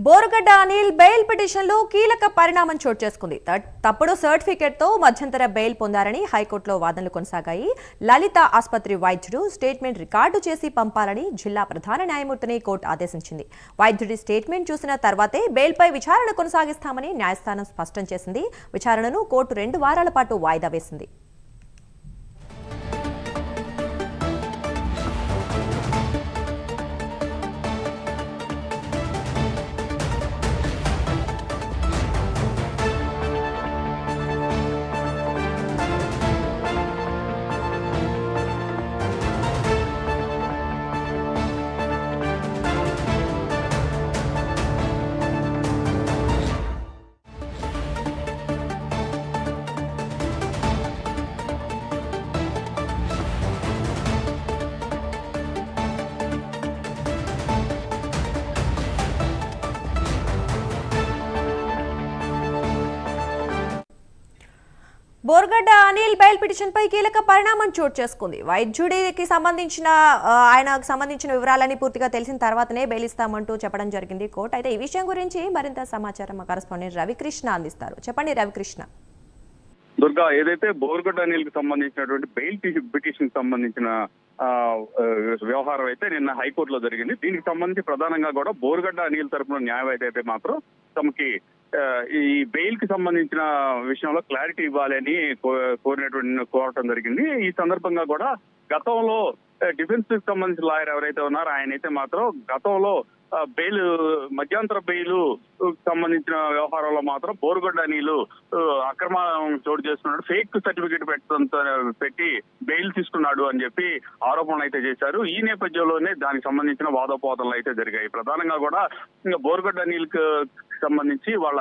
Borugadda Anil bail పిటిషన్లో కీలక పరిణామం చోటు చేసుకుంది. తప్పుడు సర్టిఫికెట్తో మధ్యంతర బెయిల్ పొందారని హైకోర్టులో వాదనలు కొనసాగాయి. లలిత ఆసుపత్రి వైద్యుడు స్టేట్మెంట్ రికార్డు చేసి పంపాలని జిల్లా ప్రధాన న్యాయమూర్తిని కోర్టు ఆదేశించింది. వైద్యుడి స్టేట్మెంట్ చూసిన తర్వాతే బెయిల్పై విచారణ కొనసాగిస్తామని న్యాయస్థానం స్పష్టం చేసింది. విచారణను కోర్టు రెండు వారాల పాటు వాయిదా వేసింది. బోర్గడ్డ అనిల్ బెయిల్ పిటిషన్ పై కీలక పరిణామం చోటు చేసుకుంది. వైద్యుడికి సంబంధించిన ఆయనకు సంబంధించిన వివరాలన్నీ పూర్తిగా తెలిసిన తర్వాతనే బెయిల్ ఇస్తామంటూ చెప్పడం జరిగింది కోర్టు. అయితే ఈ విషయం గురించి మరింత సమాచారం మా కరెస్పాండెంట్ రవికృష్ణ అందిస్తారు. చెప్పండి రవికృష్ణ. దుర్గా ఏదైతే బోర్గడ్డ అనిల్కి సంబంధించినటువంటి బెయిల్ పిటిషన్కి సంబంధించిన ఆ, వ్యవహారం అయితే నిన్న హైకోర్టులో జరిగింది. దీనికి సంబంధించి ప్రధానంగా కూడా బోర్గడ్డ అనిల్ తరపున న్యాయవాది అయితే మాత్రం తమకి ఈ బెయిల్కి సంబంధించిన విషయంలో క్లారిటీ ఇవ్వాలని కో- కోరినటువంటి కోరటం జరిగింది. ఈ సందర్భంగా కూడా గతంలో డిఫెన్స్కి సంబంధించిన లాయర్ ఎవరైతే ఉన్నారో ఆయన అయితే మాత్రం గతంలో బెయిల్ మధ్యాంతర బెయిల్ సంబంధించిన వ్యవహారంలో మాత్రం బోరుగడ్డ నీళ్ళు అక్రమం చోటు చేస్తున్నాడు ఫేక్ సర్టిఫికేట్ పెట్టడంతో పెట్టి బెయిల్ తీసుకున్నాడు అని చెప్పి ఆరోపణలు అయితే చేశారు. ఈ నేపథ్యంలోనే దానికి సంబంధించిన వాదోపవాదనలు అయితే జరిగాయి. ప్రధానంగా కూడా ఇంకా బోరుగడ్డ నీళ్ళకి సంబంధించి వాళ్ళ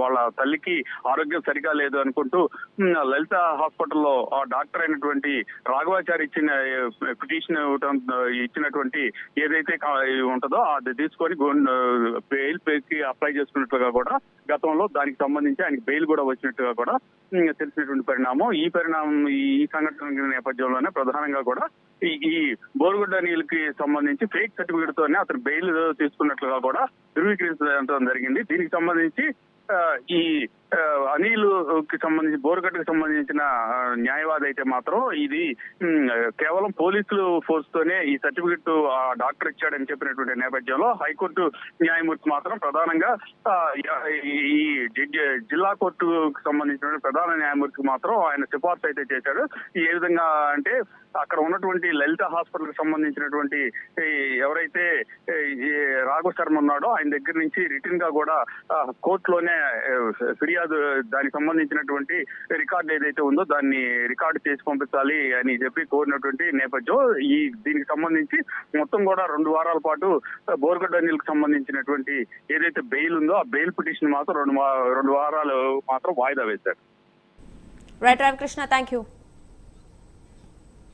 వాళ్ళ తల్లికి ఆరోగ్యం సరిగా లేదు అనుకుంటూ లలిత హాస్పిటల్లో ఆ డాక్టర్ అయినటువంటి రాఘవాచారి ఇచ్చిన పిటిషన్ ఇచ్చినటువంటి ఏదైతే ఉంటుందో అది తీసుకొని బెయిల్కి అప్లై చేసుకున్నట్లుగా కూడా గతంలో దానికి సంబంధించి ఆయనకి బెయిల్ కూడా వచ్చినట్టుగా కూడా తెలిసినటువంటి పరిణామం. ఈ పరిణామం ఈ సంఘటన నేపథ్యంలోనే ప్రధానంగా కూడా ఈ ఈ బోరుగుడ్డ నీళ్ళకి సంబంధించి ఫేక్ సర్టిఫికేట్ తోనే అతను బెయిల్ తీసుకున్నట్లుగా కూడా ధృవీకరించడం జరిగింది. దీనికి సంబంధించి ఆ, ఈ అనిల్కి సంబంధించి బోరుగడ్డకి సంబంధించిన న్యాయవాది అయితే మాత్రం ఇది కేవలం పోలీసులు ఫోర్స్ తోనే ఈ సర్టిఫికెట్ ఆ డాక్టర్ ఇచ్చాడని చెప్పినటువంటి నేపథ్యంలో హైకోర్టు న్యాయమూర్తి మాత్రం ప్రధానంగా ఈ జడ్జి జిల్లా కోర్టుకు సంబంధించిన ప్రధాన న్యాయమూర్తికి మాత్రం ఆయన సిఫార్సు అయితే చేశాడు. ఏ విధంగా అంటే అక్కడ ఉన్నటువంటి లలిత హాస్పిటల్కి సంబంధించినటువంటి ఎవరైతే ఈ రాఘవ శర్మ ఉన్నాడో ఆయన దగ్గర నుంచి రిటర్న్గా కూడా కోర్టులోనే ఫిర్యాదు ఫిర్యాదు దానికి సంబంధించినటువంటి రికార్డు ఏదైతే ఉందో దాన్ని రికార్డు చేసి పంపించాలి అని చెప్పి కోరినటువంటి నేపథ్యం ఈ దీనికి సంబంధించి మొత్తం కూడా రెండు వారాల పాటు బోర్గడ్డ అనిల్కి సంబంధించినటువంటి ఏదైతే బెయిల్ ఉందో ఆ బెయిల్ పిటిషన్ మాత్రం రెండు రెండు వారాలు మాత్రం వాయిదా వేశారు. Right Ramakrishna thank you